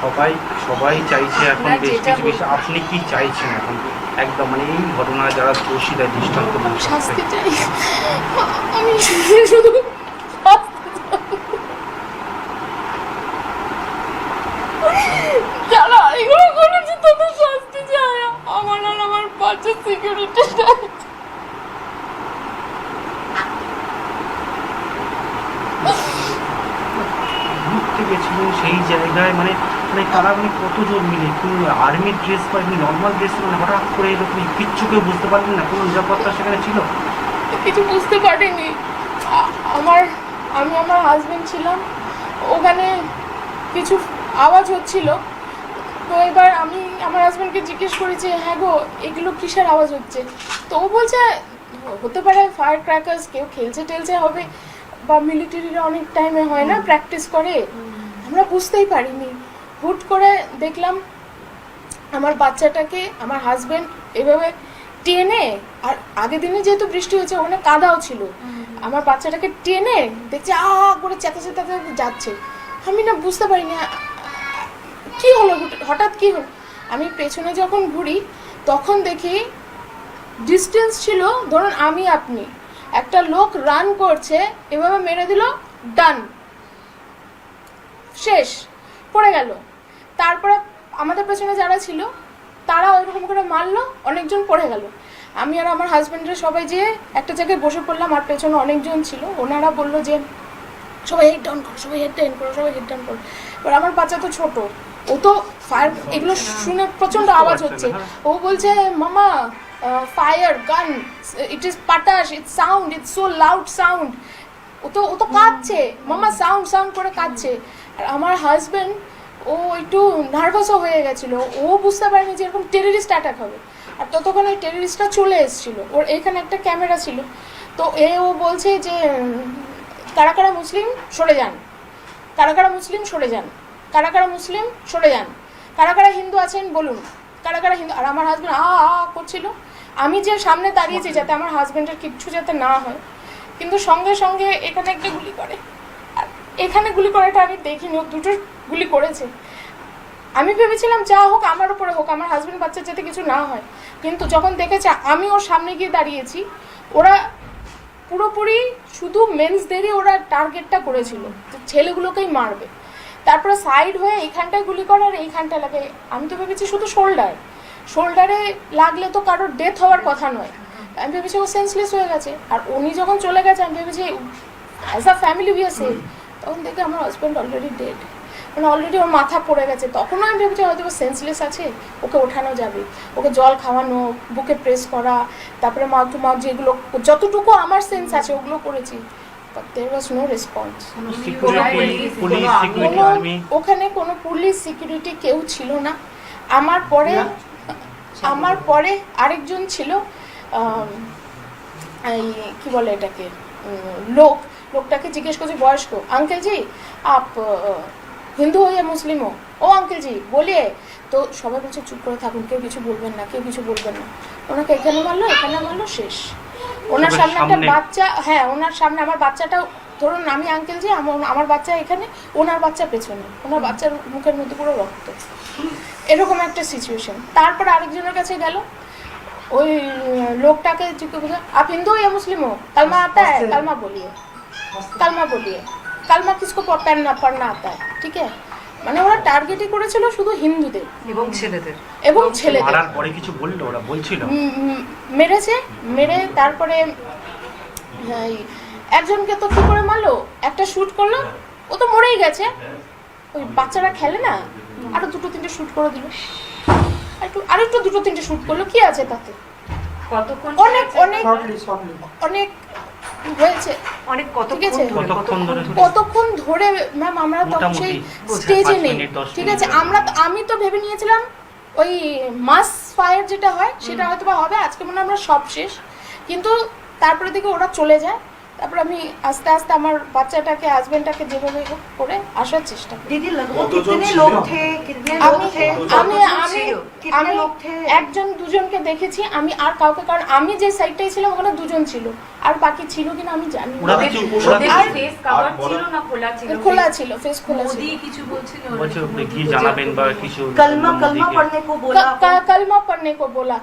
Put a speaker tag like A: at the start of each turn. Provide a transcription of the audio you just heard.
A: সবাই সবাই চাইছে এখন বেশ কিছু বেশি আপনি কি চাইছেন এখন? একদম মানে এই ঘটনা যারা দোষীরা দৃষ্টান্ত
B: আমি শাস্তি চাই। আমি শুধু শাস্তি চাই। যারা এগুলো করেছে তাদের শাস্তি চাই আমার আর আমার বাচ্চার সিকিউরিটি চাই
A: ঘুরতে গেছিলেন সেই জায়গায় মানে মানে তারা মানে কতজন মিলে, কোনো আর্মির ড্রেস বা এমনি নর্মাল ড্রেস মানে হঠাৎ করে এরকম কিচ্ছু কেউ বুঝতে পারলেন না, কোনো নিরাপত্তা সেখানে ছিল?
B: কিছু বুঝতে পারিনি। আমার, আমি আমার হাজবেন্ড ছিলাম, ওখানে কিছু আওয়াজ হচ্ছিল। তো এবার আমি আমার হাজবেন্ডকে জিজ্ঞেস করি যে হ্যাঁ গো, এগুলো কিসের আওয়াজ হচ্ছে? তো ও বলছে, হতে পারে ফায়ার ক্র্যাকার্স কেউ খেলছে টেলছে হবে। বা মিলিটারিরা অনেক টাইমে হয় না প্র্যাকটিস করে। আমরা বুঝতেই পারিনি। হুট করে দেখলাম আমার বাচ্চাটাকে আমার হাজবেন্ড এভাবে টেনে আর আগের দিনে যেহেতু বৃষ্টি হয়েছে ওখানে কাদাও ছিল। আমার বাচ্চাটাকে টেনে দেখছি আ করে চেতা চেতাতে যাচ্ছে। আমি না বুঝতে পারিনি আ- কি হলো হঠাৎ কি হলো? আমি পেছনে যখন ঘুরি তখন দেখি ডিস্টেন্স ছিল ধরুন আমি আপনি। একটা লোক রান করছে এভাবে মেরে দিল ডান শেষ পড়ে গেল। তারপরে আমাদের পেছনে যারা ছিল তারা ওইরকম করে মারলো অনেকজন পড়ে গেল। আমি আর আমার হাজব্যান্ডের সবাই যেয়ে একটা জায়গায় বসে পড়লাম আর পেছনে অনেকজন ছিল। ওনারা বলল যে সবাই হেড ডাউন করো সবাই হেড ডাউন করো সবাই হেড ডাউন করো। এবার আমার বাচ্চা তো ছোট ও তো ফায়ার এগুলো শুনে প্রচণ্ড আওয়াজ হচ্ছে। ও বলছে মামা fire gun it is পাটাস it sound it so loud sound ও তো ও তো কাঁদছে, মামা সাউন্ড সাউন্ড করে কাঁদছে। আর আমার হাজবেন্ড ও একটু নার্ভাসও হয়ে গেছিল। ও বুঝতে পারেনি যে এরকম টেররিস্ট অ্যাটাক হবে। আর ততক্ষণ ওই টেররিস্টটা চলে এসেছিল। ওর এখানে একটা ক্যামেরা ছিল। তো এ, ও বলছে যে, কারা কারা মুসলিম, সরে যান। কারা কারা মুসলিম, সরে যান। কারা কারা মুসলিম, সরে যান। কারা কারা হিন্দু আছেন, বলুন। কারা কারা হিন্দু, আর আমার হাজবেন্ড আ আ, করছিল। আমি যে সামনে দাঁড়িয়েছি যাতে আমার হাজবেন্ডের কিচ্ছু যাতে না হয়, কিন্তু সঙ্গে সঙ্গে এখানে একটা গুলি করে। এখানে গুলি করাটা আমি দেখিনি, ও দুটো গুলি করেছে। আমি ভেবেছিলাম যা হোক আমার উপরে হোক, আমার হাজবেন্ড বাচ্চার যাতে কিছু না হয়। কিন্তু যখন দেখেছে আমি ওর সামনে গিয়ে দাঁড়িয়েছি, ওরা পুরোপুরি শুধু মেন্সদেরই ওরা টার্গেটটা করেছিল যে ছেলেগুলোকেই মারবে। তারপরে সাইড হয়ে এইখানটায় গুলি করে আর এইখানটা লাগে। আমি তো ভেবেছি শুধু শোল্ডার শোল্ডারে লাগলে তো কারোর ডেথ হওয়ার কথা নয়। আমি ভেবেছি ও সেন্সলেস হয়ে গেছে। আর উনি যখন চলে গেছে আমি ভেবেছি as a family we are safe তখন দেখে আমার হাজব্যান্ড অলরেডি ডেড মানে অলরেডি ওর মাথা পড়ে গেছে। তখনও আমি ভেবেছি হয়তো ও সেন্সলেস আছে। ওকে ওঠানো যাবে। ওকে জল খাওয়ানো বুকে প্রেস করা তারপরে মাউথ টু মাউথ যেগুলো যতটুকু আমার সেন্স আছে ওগুলো করেছি। But their response
A: security police security
B: কোনো
A: আর্মি
B: ওখানে কোনো পুলিশ সিকিউরিটি কেউ ছিল না। আমার পরে আমার পরে আরেকজন ছিল এই কি বলে এটাকে লোক লোকটাকে জিজ্ঞেস করছে বয়স্ক আঙ্কেল জি আপ হিন্দু হো ইয়া মুসলিম হো ও আঙ্কেল জি বলিয়ে তো সবাই বলছে চুপ করে থাকুন কেউ কিছু বলবেন না কেউ কিছু বলবেন না। ওনাকে এখানে মারলো এখানে মারলো শেষ। ওনার সামনে একটা বাচ্চা হ্যাঁ ওনার সামনে আমার বাচ্চাটা ধরুন আমি আঙ্কেল জি আমার আমার বাচ্চা এখানে ওনার বাচ্চা পেছনে ওনার বাচ্চার মুখের মধ্যে পুরো রক্ত। এরকম একটা সিচুয়েশন তারপর আরেকজনের কাছে গেল ওই লোকটাকে জিজ্ঞেস করছে আপ হিন্দু या मुस्लिम हो कलमा आता है कलमा बोलिए कलमा बोलिए कलमा किसको प- पढ़ना पढ़ना आता है ठीक है মানে ওরা টার্গেটই করেছিল শুধু হিন্দুদের
C: এবং ছেলেদের
B: এবং ছেলেদের
A: মারার পরে কিছু বললো ওরা বলছিল
B: উম, উম, মেরেছে মেরে তারপরে এই, একজনকে তো কি করে মারলো একটা শুট করলো ও তো মরেই গেছে ওই বাচ্চারা খেলে না আরও দুটো তিনটে শুট করে দিল একটু আরেকটু দুটো তিনটে শুট করল কি আছে তাতে?
C: কতক্ষণ
B: অনেক অনেক অনেক হয়েছে।
C: অনেক কতক্ষণ ধরে?
A: কতক্ষণ ধরে?
B: ম্যাম আমরা তো সেই স্টেজে নেই। ঠিক আছে আমরা আমি তো ভেবে নিয়েছিলাম ওই মাস ফায়ার যেটা হয় সেটা হয়তো বা হবে আজকে মনে হয় আমরা সব শেষ। কিন্তু তারপরে দেখি ওরা চলে যায়। তারপর আমি আস্তে আস্তে আমার বাচ্চাটাকে হাজবেন্ডটাকে যেভাবে হোক করে আসার চেষ্টা আমি আমি একজন দুজনকে দেখেছি আমি আর কাউকে কারণ আমি যে সাইডটাই ছিলাম ওখানে দুজন ছিল। আর বাকি ছিল কিনা আমি জানি
C: খোলা ছিল?
B: ফেস খোলা ছিল
C: কিছু বলছিল?
B: কালমা কালমা পড়নে কো বোলা।